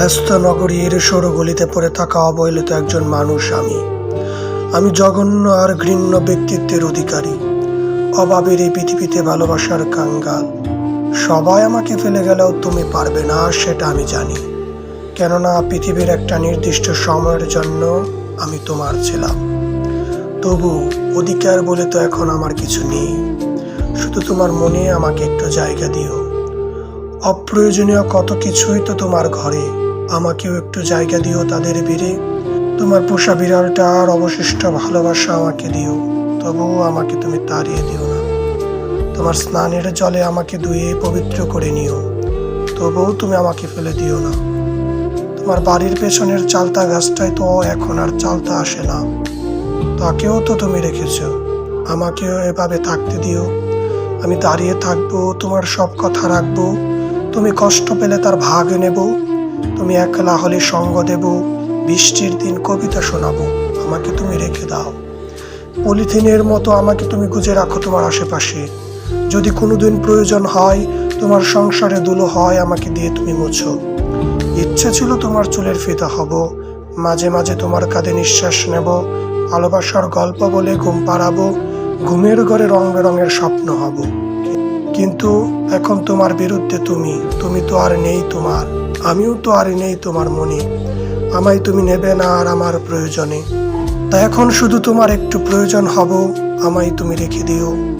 ব্যস্ত নগরীর সরু গলিতে পড়ে থাকা অবহেলিত একজন মানুষ আমি। আমি জঘন্য আর ঘৃণ্য ব্যক্তিত্বের অধিকারী। অভাবের এই পৃথিবীতে ভালোবাসার কাঙ্গাল। সবাই আমাকে ফেলে গেলেও তুমি পারবে না, সেটা আমি জানি। কেননা পৃথিবীর একটা নির্দিষ্ট সময়ের জন্য আমি তোমার ছিলাম। তবু অধিকার বলে তো এখন আমার কিছু নেই। শুধু তোমার মনে আমাকে একটু জায়গা দিও। অপ্রয়োজনীয় কত কিছুই তো তোমার ঘরে। আমাকেও একটু জায়গা দিও তাদের ভিড়ে তোমার পোষা বিড়ালটার অবশিষ্ট ভালোবাসা আমাকে দিও, তবুও আমাকে তুমি তাড়িয়ে দিও না। তোমার স্নানের জলে আমাকে ধুয়ে পবিত্র করে নিও, তবুও তুমি আমাকে ফেলে দিও না। তোমার বাড়ির পেছনের চালতা গাছটায় তো এখন আর চালতা আসে না। তাকেও তো তুমি রেখেছ, আমাকেও এভাবে থাকতে দিও। আমি দাঁড়িয়ে থাকব, তোমার সব কথা রাখব, তুমি কষ্ট পেলে তার ভাগ নেব। তুমি একলা হলে সঙ্গ দেব, বৃষ্টির দিন কবিতা শোনাবো, আমাকে তুমি রেখে দাও। পলিথিনের মতো আমাকে তুমি গুজে রাখো তোমার আশেপাশে। যদি কোনোদিন প্রয়োজন হয়, তোমার সংসারে দুলো হয়, আমাকে দিয়ে তুমি মুছো। ইচ্ছে ছিল তোমার চুলের ফিতা হব, মাঝে মাঝে তোমার কাঁধে নিঃশ্বাস নেব, ভালোবাসার গল্প বলে ঘুম পাড়াবো, ঘুমের ঘরে রং বেরঙের স্বপ্ন হব। কিন্তু এখন তোমার বিরুদ্ধে তুমি তুমি তো আর নেই তোমার। আমিও তো আর নেই তোমার মনে। আমায় তুমি নেবে না আর আমার প্রয়োজনে। তা এখন শুধু তোমার একটু প্রয়োজন হব, আমায় তুমি রেখে দিও।